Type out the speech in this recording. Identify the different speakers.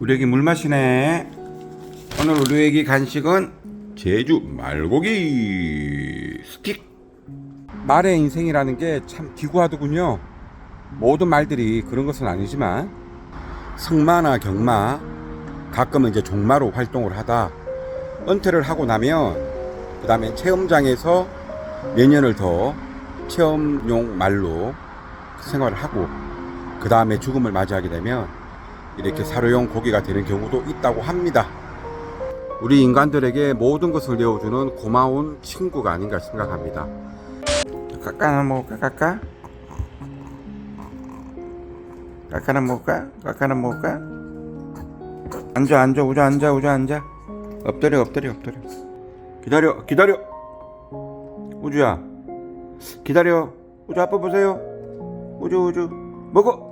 Speaker 1: 우리 애기 물 마시네. 오늘 우리 애기 간식은 제주 말고기 스틱. 말의 인생이라는 게 참 기구하더군요. 모든 말들이 그런 것은 아니지만 승마나 경마 가끔은 이제 종마로 활동을 하다 은퇴를 하고 나면 그 다음에 체험장에서 몇 년을 더 체험용 말로 생활을 하고 그 다음에 죽음을 맞이하게 되면 이렇게 사료용 고기가 되는 경우도 있다고 합니다. 우리 인간들에게 모든 것을 내어주는 고마운 친구가 아닌가 생각합니다. 까까나 먹을까 까까? 까까나 먹을까? 까까나 먹을까? 앉아 앉아 우자 앉아 우자 앉아 엎드려 엎드려 엎드려 기다려 기다려 우주야 기다려 우주 아빠 보세요 우주 우주 먹어